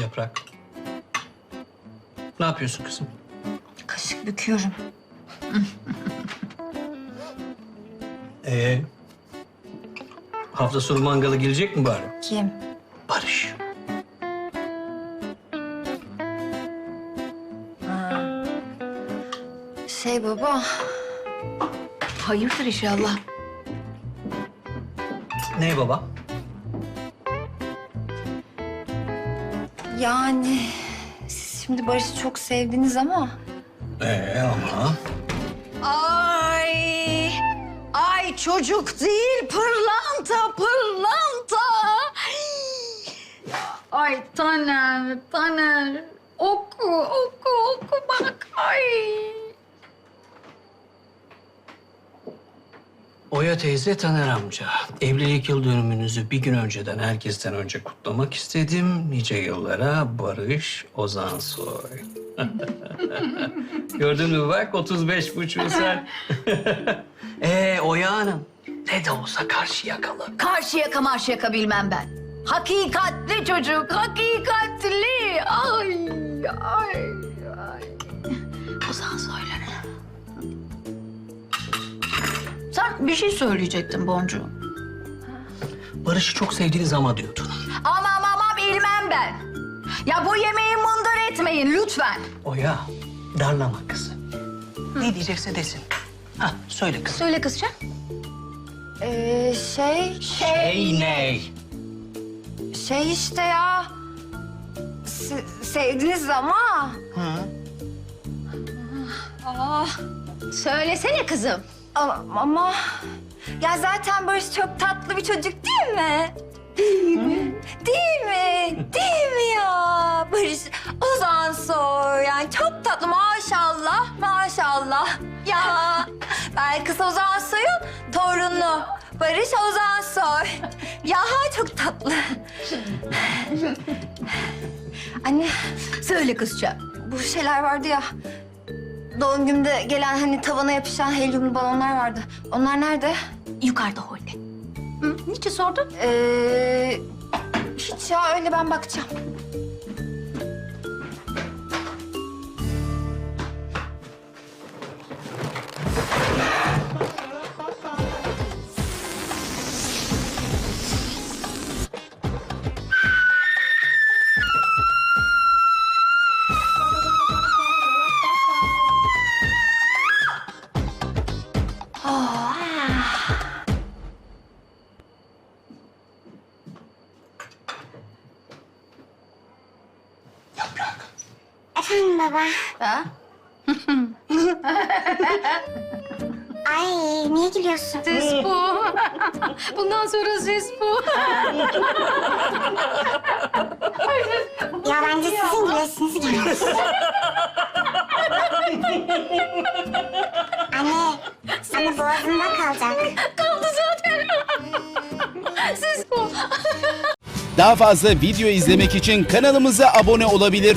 Yaprak. Ne yapıyorsun kızım? Kaşık büküyorum. Ee, hafta sonu mangala gelecek mi bari? Kim? Barış. Şey baba. Hayırdır inşallah. Ne baba? Yani siz şimdi Barış'ı çok sevdiniz ama. Ee ama... Ay! Ay çocuk değil pırlanta pırlanta. Ay Taner Taner oku oku oku bak ay. Oya teyze Taner amca. Evlilik yıl dönümünüzü bir gün önceden herkesten önce kutlamak istedim. Nice yıllara Barış Ozan Soy. Gördün mü bak 35 buçuğu sen. ee Oya Hanım ne de olsa karşı yakalı. Karşı yaka marşı yaka bilmem ben. Hakikatli çocuk, hakikatli. Ay, ay. Bir şey söyleyecektin Boncuğum. Barış'ı çok sevdiğiniz ama diyordun. Aman aman bilmem ben. Ya bu yemeği mundar etmeyin lütfen. Oya darlama kızı. Ne diyecekse desin. Ha söyle kızım. Söyle kızcağım. Ee, şey, Şey ne? şey işte ya. Se- sevdiniz ama. Aa, Söylesene kızım. Ama, ama... Ya zaten Barış çok tatlı bir çocuk değil mi? Değil mi? Değil mi? Değil mi ya? Barış Ozan Soy yani çok tatlı maşallah maşallah. Ya Belkıs Ozan Soy'un torunu. Barış Ozan Soy. Ya çok tatlı. Anne Söyle kızcağım. bu şeyler vardı ya. Doğum günümde gelen hani tavana yapışan helyumlu balonlar vardı. Onlar nerede? Yukarıda holde. Hı, niçin sordun? Ee, hiç ya öyle ben bakacağım. Efendim baba. Ha? Ay niye gülüyorsun? Ses bu. Bundan sonra ses bu. Ya bence sizin gülesiniz gülüyoruz. Anne sana boğazında kalacak. Kaldı zaten. ses bu. Daha fazla video izlemek için kanalımıza abone olabilir.